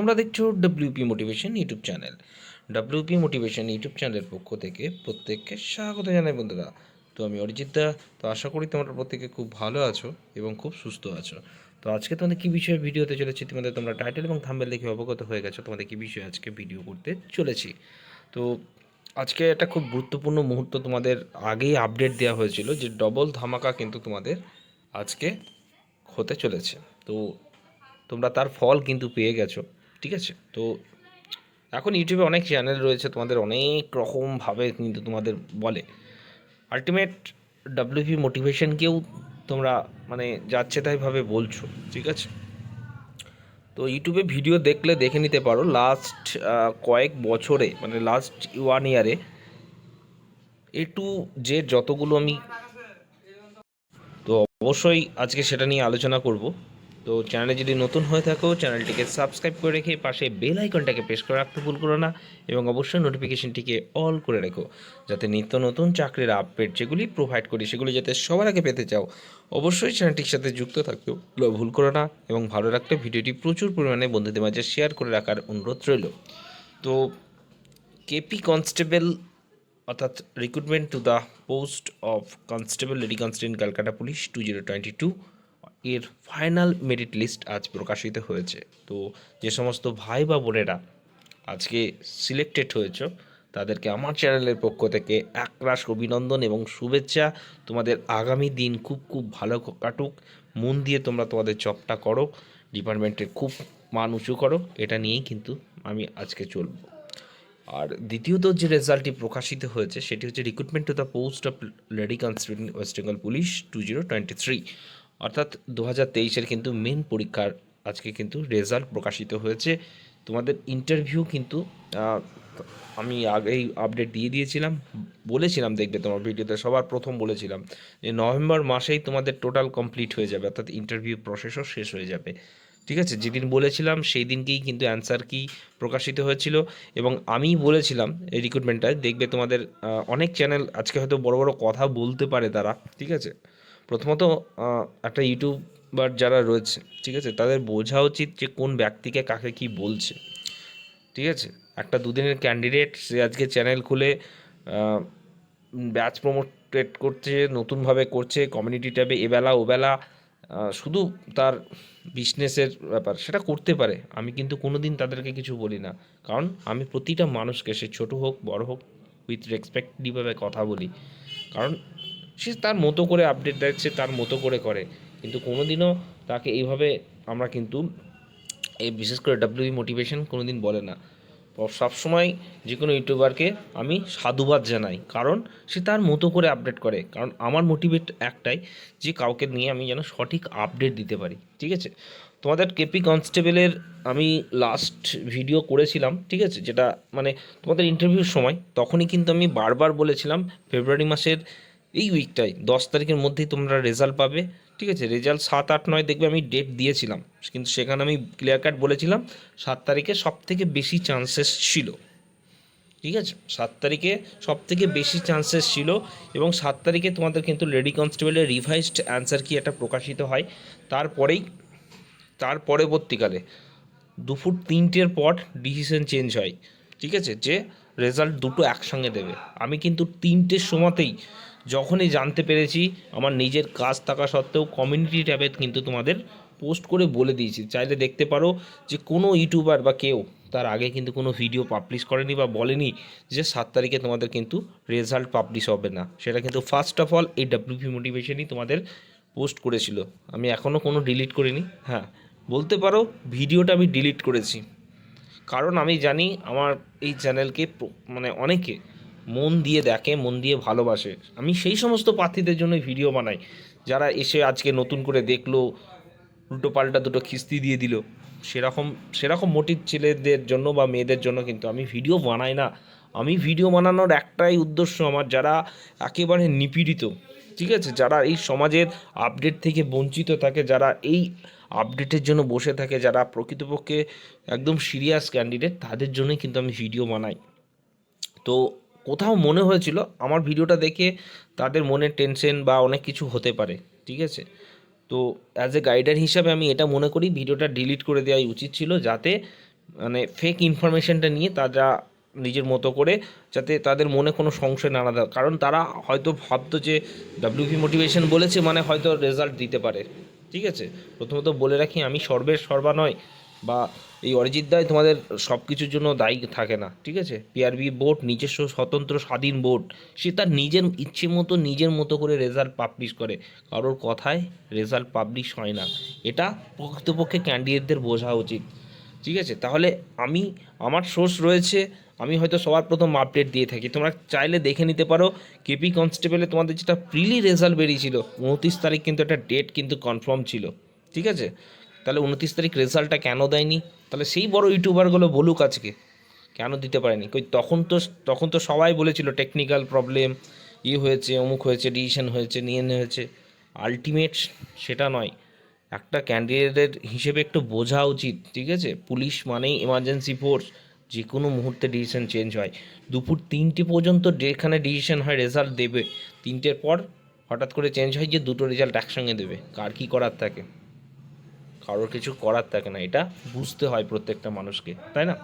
তোমরা দেখছ WP motivation YouTube channel WP motivation YouTube চ্যানেলের পক্ষ থেকে প্রত্যেককে স্বাগত জানাই বন্ধুরা। তো আমি অরিজিৎ দা, তো আশা করি তোমরা প্রত্যেকে খুব ভালো আছো এবং খুব সুস্থ আছো। তো আজকে তোমাদের কী বিষয়ে ভিডিওতে চলেছি? তোমাদের তোমরা টাইটেল এবং থাম্বেল দেখে অবগত হয়ে গেছো, তোমাদের কী বিষয়ে আজকে ভিডিও করতে চলেছি? তো আজকে একটা খুব গুরুত্বপূর্ণ মুহূর্ত তোমাদের আগেই আপডেট দেওয়া হয়েছিল যে ডবল ধামাকা কিন্তু তোমাদের আজকে হতে চলেছে। তো তোমরা তার ফল কিন্তু পেয়ে গেছো। ঠিক আছে? তো এখন ইউটিউবে অনেক চ্যানেল রয়েছে, তোমাদের অনেক রকমভাবে কিন্তু তোমাদের বলে। আলটিমেট ডাব্লিউপি মোটিভেশনকেও তোমরা মানে যাচ্ছে তাইভাবে বলছো, ঠিক আছে? তো ইউটিউবে ভিডিও দেখলে দেখে নিতে পারো লাস্ট কয়েক বছরে মানে লাস্ট ওয়ান ইয়ারে এ টু যে যতগুলো আমি তো অবশ্যই আজকে সেটা নিয়ে আলোচনা করব। তো চ্যানেলে যদি নতুন হয়ে থাকো চ্যানেলটিকে সাবস্ক্রাইব করে রেখে পাশে বেল আইকনটাকে প্রেস করে রাখতে ভুল করো না এবং অবশ্যই নোটিফিকেশনটিকে অল করে রেখো যাতে নিত্য নতুন চাকরির আপডেট যেগুলি প্রোভাইড করি, সেগুলি যাতে সবার আগে পেতে চাও। অবশ্যই চ্যানেলটির সাথে যুক্ত থাকতেও ভুল করো না এবং ভালো রাখলে ভিডিওটি প্রচুর পরিমাণে বন্ধুদের মাঝে শেয়ার করে রাখার অনুরোধ রইল। তো কেপি কনস্টেবল অর্থাৎ recruitment to the post of constable lady constable Calcutta police two zero twenty two এর ফাইনাল মেরিট লিস্ট আজ প্রকাশিত হয়েছে। তো যে সমস্ত ভাই বা বোনেরা আজকে সিলেক্টেড হয়েছ, তাদেরকে আমার চ্যানেলের পক্ষ থেকে একরাশ অভিনন্দন এবং শুভেচ্ছা। তোমাদের আগামী দিন খুব খুব ভালো কাটুক। মন দিয়ে তোমরা তোমাদের জবটা করো। ডিপার্টমেন্টের খুব মান উঁচু করো। এটা নিয়েই কিন্তু আমি আজকে চলবো। আর দ্বিতীয়ত যে রেজাল্টটি প্রকাশিত হয়েছে, সেটি হচ্ছে recruitment to the post of lady constable West Bengal police two zero twenty three অর্থাৎ দু হাজার তেইশের কিন্তু মেন পরীক্ষার আজকে কিন্তু রেজাল্ট প্রকাশিত হয়েছে। তোমাদের ইন্টারভিউ কিন্তু আমি আগেই আপডেট দিয়ে দিয়েছিলাম। বলেছিলাম দেখবে তোমার ভিডিওতে, সবার প্রথম বলেছিলাম যে নভেম্বর মাসেই তোমাদের টোটাল কমপ্লিট হয়ে যাবে, অর্থাৎ ইন্টারভিউ প্রসেসও শেষ হয়ে যাবে। ঠিক আছে? যেদিন বলেছিলাম, সেই দিনকেই কিন্তু অ্যান্সার কি প্রকাশিত হয়েছিল। এবং আমি বলেছিলাম এই রিক্রুটমেন্টটায় দেখবে তোমাদের অনেক চ্যানেল আজকে হয়তো বড় বড় কথা বলতে পারে তারা। ঠিক আছে? প্রথমত একটা ইউটিউবার যারা রয়েছে, ঠিক আছে, তাদের বোঝা উচিত যে কোন ব্যক্তিকে কাকে কি বলছে, ঠিক আছে? একটা দুদিনের ক্যান্ডিডেট সে আজকে চ্যানেল খুলে ব্যাচ প্রমোটেড করছে, নতুনভাবে করছে কমিউনিটি ট্যাবে এবেলা ওবেলা শুধু তার বিজনেসের ব্যাপার, সেটা করতে পারে। আমি কিন্তু কোনো দিন তাদেরকে কিছু বলি না। কারণ আমি প্রতিটা মানুষকে, সে ছোটো হোক, বড় হোক উইথ রেসপেক্টলিভাবে কথা বলি। কারণ সে তার মতো করে আপডেট দিচ্ছে তার মতো করে করে। কিন্তু কোনো দিনও তাকে এইভাবে আমরা কিন্তু এই বিশেষ করে ডাব্লিউ মোটিভেশন কোনো দিন বলে না। সবসময় যে কোনো ইউটিউবারকে আমি সাধুবাদ জানাই। কারণ সে তার মতো করে আপডেট করে। কারণ আমার মোটিভেট একটাই যে কাউকে নিয়ে আমি যেন সঠিক আপডেট দিতে পারি। ঠিক আছে? তোমাদের কেপি কনস্টেবলের আমি লাস্ট ভিডিও করেছিলাম, ঠিক আছে? যেটা মানে তোমাদের ইন্টারভিউর সময়, তখনই কিন্তু আমি বারবার বলেছিলাম ফেব্রুয়ারি মাসের এই উইকটাই দশ তারিখের মধ্যেই তোমরা রেজাল্ট পাবে, ঠিক আছে? রেজাল্ট সাত, আট, নয় দেখবে আমি ডেট দিয়েছিলাম, কিন্তু সেখানে আমি ক্লিয়ার কাট বলেছিলাম, সাত তারিখে সব থেকে বেশি চান্সেস ছিল, ঠিক আছে? সাত তারিখে সব থেকে বেশি চান্সেস ছিল এবং সাত তারিখে তোমাদের কিন্তু লেডি কনস্টেবলের রিভাইসড অ্যান্সার কি একটা প্রকাশিত হয়, তারপরেই, তার পরবর্তীকালে দুপুর তিনটের পর ডিসিশন চেঞ্জ হয়, ঠিক আছে? যে রেজাল্ট দুটো একসঙ্গে দেবে, আমি কিন্তু তিনটের সময়তেই যখনই জানতে পেরেছি, আমার নিজের কাজ থাকা সত্ত্বেও কমিউনিটি ট্যাবে কিন্তু তোমাদের পোস্ট করে বলে দিয়েছি। চাইলে দেখতে পারো যে কোনো ইউটিউবার বা কেউ তার আগে কিন্তু কোনো ভিডিও পাবলিশ করেনি বা বলেনি যে সাত তারিখে তোমাদের কিন্তু রেজাল্ট পাবলিশ হবে না। সেটা কিন্তু ফার্স্ট অফ অল এই ডাব্লিউপি মোটিভেশনই তোমাদের পোস্ট করেছিল। আমি এখনও কোনো ডিলিট করিনি। হ্যাঁ বলতে পারো ভিডিওটা আমি ডিলিট করেছি। কারণ আমি জানি আমার এই চ্যানেলকে মানে অনেকে মন দিয়ে দেখে, মন দিয়ে ভালোবাসে। আমি সেই সমস্ত প্রার্থীদের জন্য ভিডিও বানাই। যারা এসে আজকে নতুন করে দেখল, উল্টো পাল্টা দুটো খিস্তি দিয়ে দিল, সেরকম সেরকম মোটিভ ছেলেদের জন্য বা মেয়েদের জন্য কিন্তু আমি ভিডিও বানাই না। আমি ভিডিও বানানোর একটাই উদ্দেশ্য আমার, যারা একেবারে নিপীড়িত, ঠিক আছে? যারা এই সমাজের আপডেট থেকে বঞ্চিত থাকে, যারা এই আপডেটের জন্য বসে থাকে, যারা প্রকৃতপক্ষে একদম সিরিয়াস ক্যান্ডিডেট, তাদের জন্যই কিন্তু আমি ভিডিও বানাই। তো কোথাও মনে হয়েছিল, আমার ভিডিওটা দেখে তাদের মনে টেনশন বা অনেক কিছু হতে পারে, ঠিক আছে? তো অ্যাজ এ গাইডার হিসাবে আমি এটা মনে করি, ভিডিওটা ডিলিট করে দেওয়াই উচিত ছিল যাতে মানে ফেক ইনফরমেশনটা নিয়ে তারা নিজের মতো করে যাতে তাদের মনে কোনো সংশয় না আলাদা কারণ তারা হয়তো ভাবতো যে ডাব্লিউপি মোটিভেশন বলেছে মানে হয়তো রেজাল্ট দিতে পারে, ঠিক আছে? প্রথমত বলে রাখি, আমি সর্বের সর্বা নয় বা এই অরিজিৎ দায় তোমাদের সব কিছুর জন্য দায়ী থাকে না, ঠিক আছে? পিআরবি বোর্ড, নিজস্ব স্বতন্ত্র স্বাধীন বোর্ড, সে তার নিজের ইচ্ছে মতো, নিজের মতো করে রেজাল্ট পাবলিশ করে। কারোর কথায় রেজাল্ট পাবলিশ হয় না। এটা প্রকৃতপক্ষে ক্যান্ডিডেটদের বোঝা উচিত, ঠিক আছে? তাহলে আমি, আমার সোর্স রয়েছে, আমি হয়তো সবার প্রথম আপডেট দিয়ে থাকি। তোমরা চাইলে দেখে নিতে পারো কেপি কনস্টেবলে তোমাদের যেটা প্রিলি রেজাল্ট বেরিয়েছিল, উনত্রিশ তারিখ কিন্তু একটা ডেট কিন্তু কনফার্ম ছিল, ঠিক আছে? তাহলে উনত্রিশ তারিখ রেজাল্টটা কেন দেয়নি? তাহলে সেই বড় ইউটিউবারগুলো বলুক আজকে, কেন দিতে পারেনি? কই তখন তো তখন তো সবাই বলেছিল টেকনিক্যাল প্রবলেম ই হয়েছে, অমুক হয়েছে ডিসিশন হয়েছে, নিয়ে হয়েছে। আলটিমেট সেটা নয়। একটা ক্যান্ডিডেটের হিসেবে একটু বোঝা উচিত, ঠিক আছে? পুলিশ মানেই এমার্জেন্সি ফোর্স যে কোনো মুহূর্তে ডিসিশন চেঞ্জ হয়। দুপুর তিনটে পর্যন্ত যেখানে ডিসিশন হয় রেজাল্ট দেবে। তিনটের পর হঠাৎ করে চেঞ্জ হয় যে দুটো রেজাল্ট একসঙ্গে দেবে। কার কী করার থাকে? কারোর কিছু করার থাকে না, এটা বুঝতে হয় প্রত্যেকটা মানুষকে, তাই না?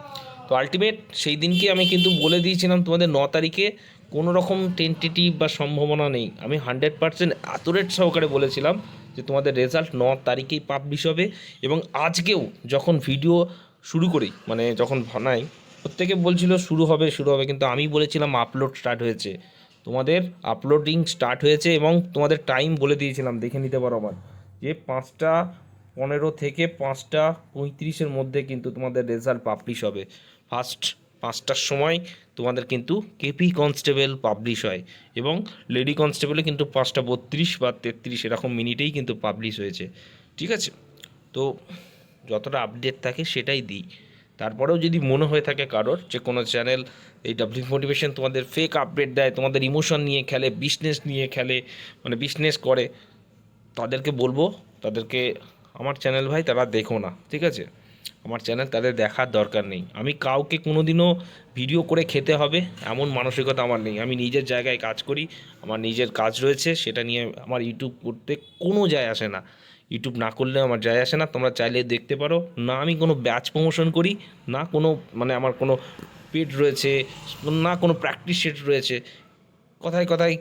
তো আলটিমেট সেই দিনকে আমি কিন্তু বলে দিয়েছিলাম তোমাদের ন তারিখে, কোনো রকম টেন্টেটিভ বা সম্ভাবনা নেই। আমি হান্ড্রেড পার্সেন্ট অ্যাথোরেট সহকারে বলেছিলাম যে তোমাদের রেজাল্ট ন তারিখেই পাবলিশ হবে এবং আজকেও যখন ভিডিও শুরু করি মানে যখন বানাই, প্রত্যেকে বলছিল শুরু হবে শুরু হবে, কিন্তু আমি বলেছিলাম আপলোড স্টার্ট হয়েছে। তোমাদের আপলোডিং স্টার্ট হয়েছে এবং তোমাদের টাইম বলে দিয়েছিলাম, দেখে নিতে পারো আমার, যে পাঁচটা পনেরো থেকে পাঁচটা, পঁয়ত্রিশের মধ্যে কিন্তু তোমাদের রেজাল্ট পাবলিশ হবে। ফার্স্ট পাঁচটার সময় তোমাদের কিন্তু কেপি কনস্টেবল পাবলিশ হয় এবং লেডি কনস্টেবলে কিন্তু পাঁচটা বত্রিশ বা তেত্রিশ এরকম মিনিটেই কিন্তু পাবলিশ হয়েছে। ঠিক আছে? তো যতটা আপডেট থাকে সেটাই দিই। তারপরেও যদি মনে হয়ে থাকে কারোর, যে কোনো চ্যানেল এই ডাব্লিউ মোটিভেশন তোমাদের ফেক আপডেট দেয়, তোমাদের ইমোশন নিয়ে খেলে বিজনেস নিয়ে খেলে মানে বিজনেস করে, তাদেরকে বলব, তাদেরকে আমার চ্যানেল ভাই তারা দেখো না, ঠিক আছে? আমার চ্যানেল তাদের দেখার দরকার নেই। আমি কাউকে কোনো দিনও ভিডিও করে খেতে হবে, এমন মানসিকতা আমার নেই। আমি নিজের জায়গায় কাজ করি, আমার নিজের কাজ রয়েছে, সেটা নিয়ে আমার ইউটিউব করতে কোনো যায় আসে না। ইউটিউব না করলে আমার যায় আসে না, তোমরা চাইলে দেখতে পারো। না আমি কোনো ব্যাচ প্রমোশন করি, না কোনো মানে আমার কোনো পেড রয়েছে, না কোনো প্র্যাকটিস সেট রয়েছে। কথায় কথায়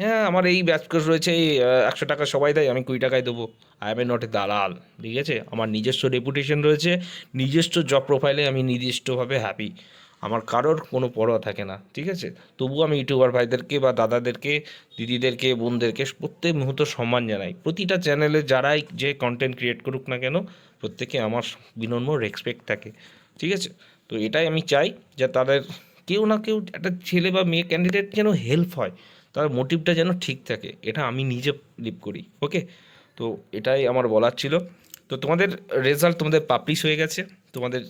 হ্যাঁ আমার এই ব্যাচ কোর্স রয়েছে, এই একশো টাকা সবাই দেয়, আমি কুড়ি টাকায় দেবো। I am a not a দালাল, ঠিক আছে? আমার নিজস্ব রেপুটেশন রয়েছে, নিজস্ব জব প্রোফাইলে আমি নির্দিষ্টভাবে হ্যাপি আমার কারোর কোনো পরোয়া থাকে না, ঠিক আছে? তবুও আমি ইউটিউবার ভাইদেরকে বা দাদাদেরকে, দিদিদেরকে, বোনদেরকে প্রত্যেক মুহূর্ত সম্মান জানাই। প্রতিটা চ্যানেলে যারাই যে কন্টেন্ট ক্রিয়েট করুক না কেন, প্রত্যেকে আমার বিনম্র রেসপেক্ট থাকে, ঠিক আছে? তো এটাই আমি চাই যে তাদের কেউ না কেউ একটা ছেলে বা মেয়ে ক্যান্ডিডেট যেন হেল্প হয়। তার মোটিভটা যেন ঠিক থাকে। এটা আমি নিজে লিভ করি ওকে তো এটাই আমার বলার ছিল। তো তোমাদের রেজাল্ট তোমাদের পাবলিশ হয়ে গেছে। তোমাদের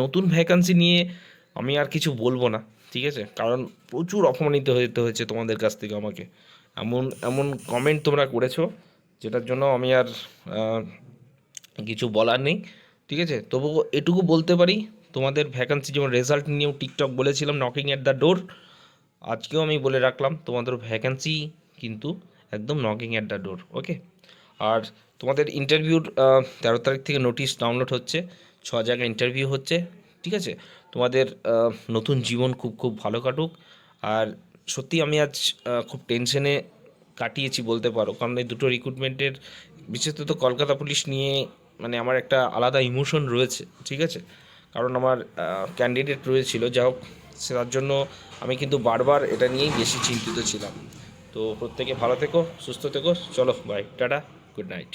নতুন ভ্যাকান্সি নিয়ে আমি আর কিছু বলব না, ঠিক আছে? কারণ প্রচুর অপমানিত হতে হয়েছে তোমাদের কাছ থেকে আমাকে। এমন এমন কমেন্ট তোমরা করেছ, যেটার জন্য আমি আর কিছু বলার নেই, ঠিক আছে? তবুও এটুকু বলতে পারি, তোমাদের ভ্যাকান্সি যেমন রেজাল্ট নিয়েও টিকটক বলেছিলাম নকিং অ্যাট দ্য ডোর আজকেও আমি বলে রাখলাম তোমাদের ভ্যাকেন্সি কিন্তু একদম knocking at the door okay আর তোমাদের ইন্টারভিউর তেরো তারিখ থেকে নোটিশ ডাউনলোড হচ্ছে, ছ জায়গায় ইন্টারভিউ হচ্ছে, ঠিক আছে? তোমাদের নতুন জীবন খুব খুব ভালো কাটুক। আর সত্যি আমি আজ খুব টেনশনে কাটিয়েছি বলতে পারো, কারণ এই দুটো রিক্রুটমেন্টের বিশেষত কলকাতা পুলিশ নিয়ে মানে আমার একটা আলাদা ইমোশন রয়েছে, ঠিক আছে? কারণ আমার ক্যান্ডিডেট রয়েছিল যা হোক তার জন্য আমি কিন্তু বারবার এটা নিয়েই বেশি চিন্তিত ছিলাম। তো প্রত্যেকে ভালো থেকো, সুস্থ থেকো, চলো বাই টাটা গুড নাইট